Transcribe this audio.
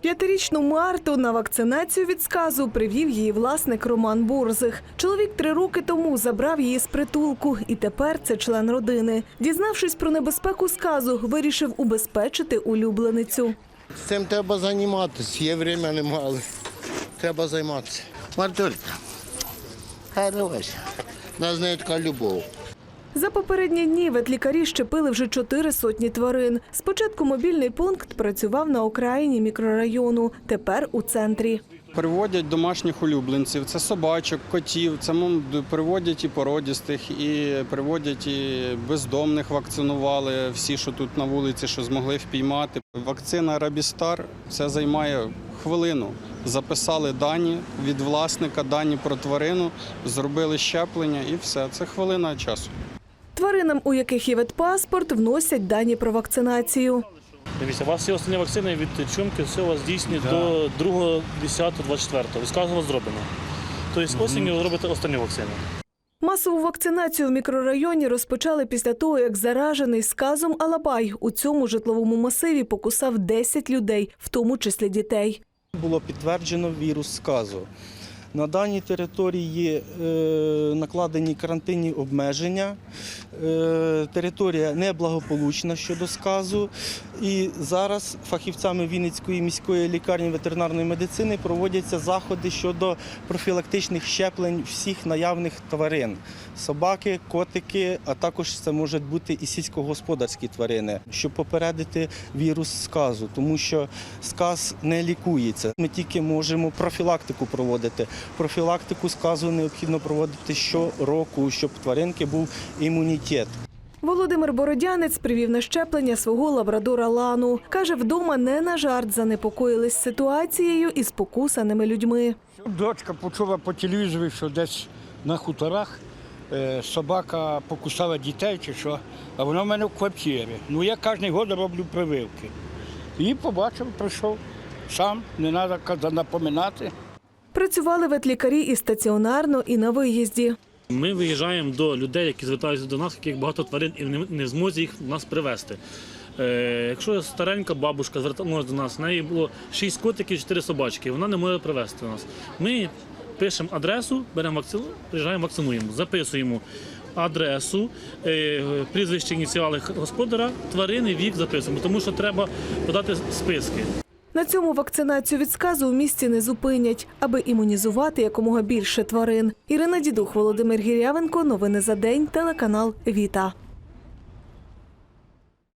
П'ятирічну Марту на вакцинацію від сказу привів її власник Роман Борзих. Чоловік три роки тому забрав її з притулку, і тепер це член родини. Дізнавшись про небезпеку сказу, вирішив убезпечити улюбленицю. Цим треба займатися, є время немало. Треба займатися. Мартулька, хороша. Нас з нею така любов. За попередні дні ветлікарі щепили вже чотири сотні тварин. Спочатку мобільний пункт працював на окраїні мікрорайону, тепер у центрі. Приводять домашніх улюбленців, це собачок, котів, це приводять і породістих, і приводять і бездомних вакцинували, всі, що тут на вулиці, що змогли впіймати. Вакцина Рабістар це займає хвилину. Записали дані від власника, дані про тварину, зробили щеплення і все. Це хвилина часу. Тваринам, у яких є ветпаспорт, вносять дані про вакцинацію. Дивіться, у вас є останні вакцини від чумки, все у вас дійсні до 2.10.24. Відказу у вас зроблено. Тобто осінню ви робите останню вакцину. Масову вакцинацію в мікрорайоні розпочали після того, як заражений сказом Алабай у цьому житловому масиві покусав 10 людей, в тому числі дітей. Було підтверджено вірус сказу. На даній території е, накладені карантинні обмеження. Е, територія неблагополучна щодо сказу. І зараз фахівцями Вінницької міської лікарні ветеринарної медицини проводяться заходи щодо профілактичних щеплень всіх наявних тварин: собаки, котики, а також це можуть бути і сільськогосподарські тварини, щоб попередити вірус сказу, тому що сказ не лікується. Ми тільки можемо профілактику проводити. Профілактику сказу необхідно проводити щороку, щоб тваринки був імунітет. Володимир Бородянець привів на щеплення свого лабрадора Лану. Каже, вдома не на жарт занепокоїлись ситуацією із покусаними людьми. Дочка почула по телевізору, що десь на хуторах е, собака покусала дітей чи що, а вона в мене в квартирі. Ну я кожен год роблю прививки. І побачив, прийшов сам, не треба напоминати. Працювали ветлікарі і стаціонарно, і на виїзді. Ми виїжджаємо до людей, які звертаються до нас, яких багато тварин і не- в змозі їх нас привезти. Е, якщо старенька бабушка звернулася до нас, в неї було 6 котиків, 4 собачки, вона не може привезти нас. Ми пишемо адресу, беремо вакцину, приїжджаємо, вакцинуємо, записуємо адресу, е, прізвище ініціали господара, тварини, вік записуємо, тому що треба подати списки. На цьому вакцинацію від сказу у місті не зупинять, аби імунізувати якомога більше тварин. Ірина Дідух, Володимир Гірявенко. Новини за день. Телеканал Віта.